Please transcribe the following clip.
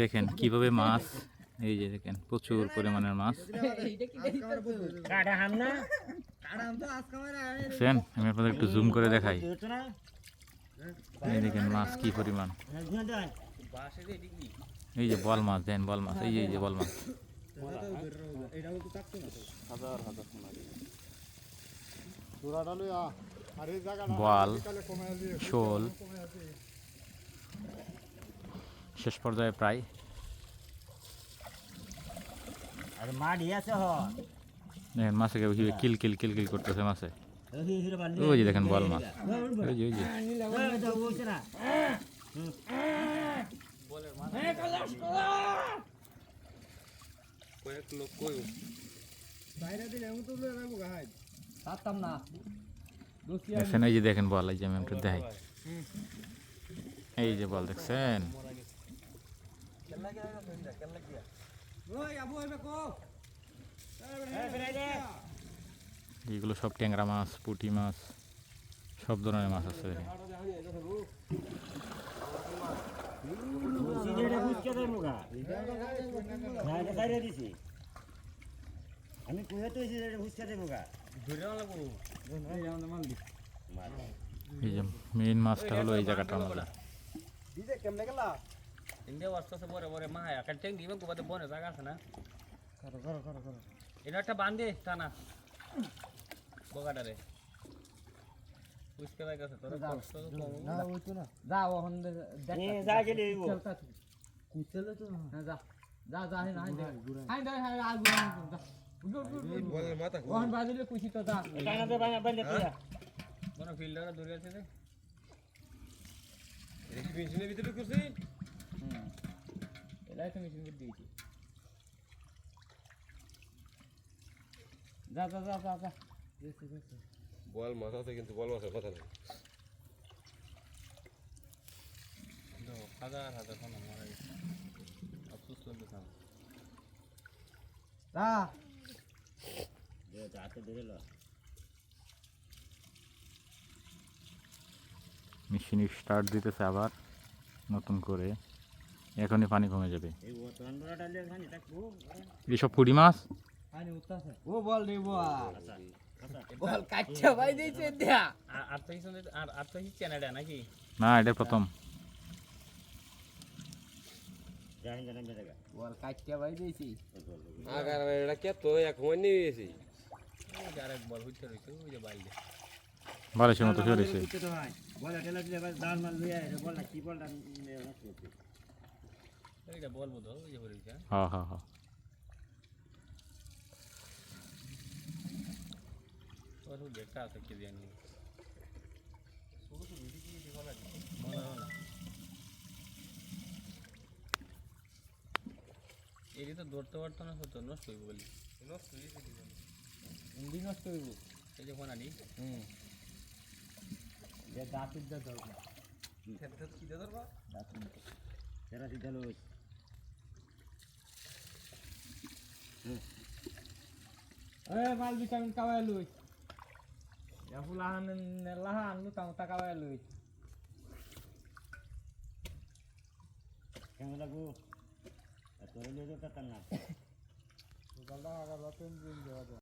দেখেন কীভাবে মাছ, এই যে দেখেন প্রচুর পরিমাণের মাছ। দেখছেন আমি আপনাদের একটু জুম করে দেখাই। এই দেখেন মাছ কি পরিমাণ। এই যে বল মাছ, দেন বল মাছ, এই যে এই যে বল মাছ। বল, শোল। শেষ পর্যায়ে প্রায়। আর মাড়ি আছে হ। দেখেন মাছে কেউ কিল কিল কিল কিল করতেছে মাছে। ওই যে দেখেন বল মাছ। ওই যে ওই যে। ওই তো বলছে না। দেখছেন এই যে দেখেন বল এই যে আমি একটু দেখাই। এই যে বল দেখছেন? এগুলো সব ট্যাংরা মাছ, পুঁটি মাছ, সব ধরনের মাছ আছে আমি তো এই যে মেইন মাছটা হলো এই জায়গাটার মধ্যে। इंदे वर्ष से बोरे बोरे महा आहे कारण त्यांनी मग बदल बोने जागा असं ना करो करो करो इन्हें इनाटा बांधे ताना बोगा डरे उसके बाद कैसे तोड़ा बाय कसं तर ना वो तो ना जा वो वाहन ए जा के गेले वो चलतात कुचल तू ना जा जा जा है ना हाय जा हाय आज वाहन बाजूला कुशी तो था काय तो बाय बंद तुझ्या बरं फिल्डर दुर्गाचे ते रेसिडेंसीने भीतर कुशी এলাই তো মেশিন করে দিয়েছি যা যা যা যা যা বল আছে কিন্তু বল মাছের কথা নেই হাজার হাজার ফোন মারা গেছে আফসোস মেশিন স্টার্ট দিতেছে আবার নতুন করে এখনই পানি কমে যাবে। এইসব পুঁটি মাছ? আনি উত্তাছে ও বল রে বল। বল কাচ্চা ভাই দিয়েছে আর আর তো আর আর তো হিচ্ছে না এটা নাকি? না এটা প্রথম। জানি জানি বল কাচ্চা ভাই দিয়েছি। আগার এটা কে তো এক নিয়ে গেছি? আরেক বল হইতে রইছে ওই যে বাইরে। বালিশের মতো মাল লইয়া বল না কি বলটা নষ্ট হচ্ছে এইটা বল বোধ ওই যে হইছে হ্যাঁ? হ্যাঁ হ্যাঁ কি জানি। এটি তো ধরতে পারতো না হতো নষ্ট হইব বলি। ইন্দি নষ্ট হইব? এই যে ফোনানি হুম। যে দাঁতির দা ধরবা? তেরা সিদ্ধা লই এ মাল ভিটামিন কাওয়াই লই ya fulahan nelahan lu tahu tak kawaii lui কেমন লাগবো তোর লই তো টাকা না